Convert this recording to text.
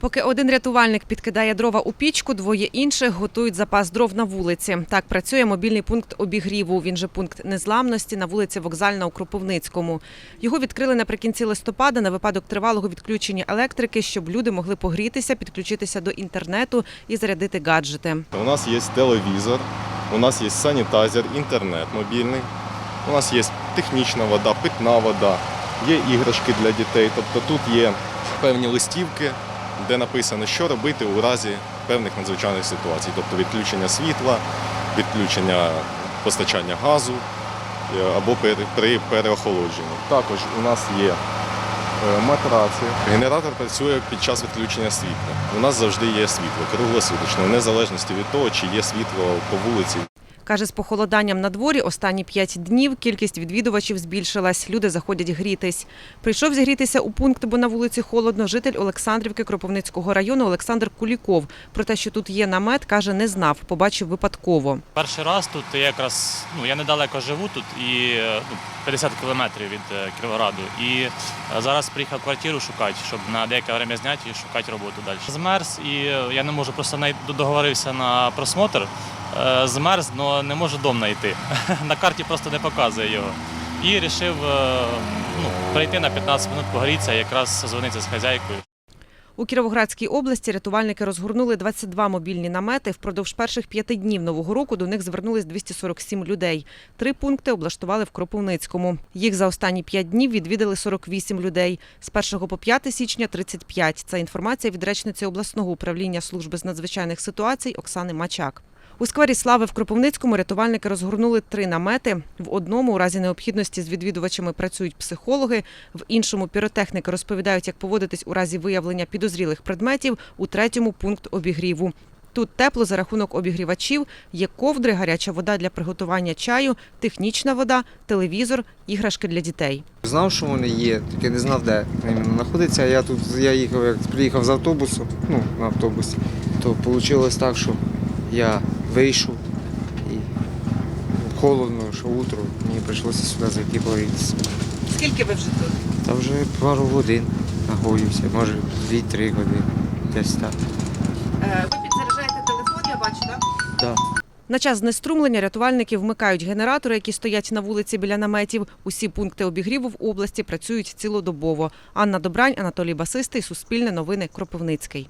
Поки один рятувальник підкидає дрова у пічку, двоє інших готують запас дров на вулиці. Так працює мобільний пункт обігріву. Він же пункт незламності на вулиці Вокзальна у Кропивницькому. Його відкрили наприкінці листопада на випадок тривалого відключення електрики, щоб люди могли погрітися, підключитися до інтернету і зарядити гаджети. У нас є телевізор, у нас є санітайзер, інтернет мобільний, у нас є технічна вода, питна вода, є іграшки для дітей. Тобто тут є певні листівки, де написано, що робити у разі певних надзвичайних ситуацій, тобто відключення світла, відключення постачання газу е, або при- переохолодженні. Також у нас є е, матраці. Генератор працює під час відключення світла. У нас завжди є світло круглосуточно, в незалежності від того, чи є світло по вулиці. Каже, з похолоданням на дворі останні п'ять днів кількість відвідувачів збільшилась. Люди заходять грітись. Прийшов зігрітися у пункт, бо на вулиці холодно. Житель Олександрівки Кропивницького району Олександр Куліков. Про те, що тут є намет, каже, не знав. Побачив випадково. Перший раз тут якраз ну я недалеко живу тут і ну, 50 кілометрів від е, І е, зараз приїхав квартиру шукати, щоб на деяке время зняти і шукати роботу далі. Змерз і е, я не можу просто договорився на просмотр. Е, Змерз, але не можу дом знайти. На карті просто не показує його. І вирішив ну, прийти на 15 минут погрітися, якраз дзвонитися з хазяйкою. У Кіровоградській області рятувальники розгорнули 22 мобільні намети. Впродовж перших п'яти днів нового року до них звернулись 247 людей. Три пункти облаштували в Кропивницькому. Їх за останні п'ять днів відвідали 48 людей. З 1 по 5 січня 35. Це інформація від речниці обласного управління служби з надзвичайних ситуацій Оксани Мачак. У сквері слави в Кропивницькому рятувальники розгорнули три намети. В одному у разі необхідності з відвідувачами працюють психологи, в іншому піротехніки розповідають, як поводитись у разі виявлення підозрілих предметів. У третьому пункт обігріву. Тут тепло за рахунок обігрівачів, є ковдри, гаряча вода для приготування чаю, технічна вода, телевізор, іграшки для дітей. Знав, що вони є, тільки не знав, де іменно знаходиться. Я тут я їхав, як приїхав з автобусу, ну, на автобусі, то вийшло так, що я вийшов і холодно, що утро, мені прийшлося сюди зайти погрітися. Скільки ви вже тут? Та вже пару годин знаходився, може 2-3 години, десь так. Е, Ви підзаряджаєте телефон, я бачу, так? Да. На час знеструмлення рятувальники вмикають генератори, які стоять на вулиці біля наметів. Усі пункти обігріву в області працюють цілодобово. Анна Добрань, Анатолій Басистий, Суспільне новини, Кропивницький.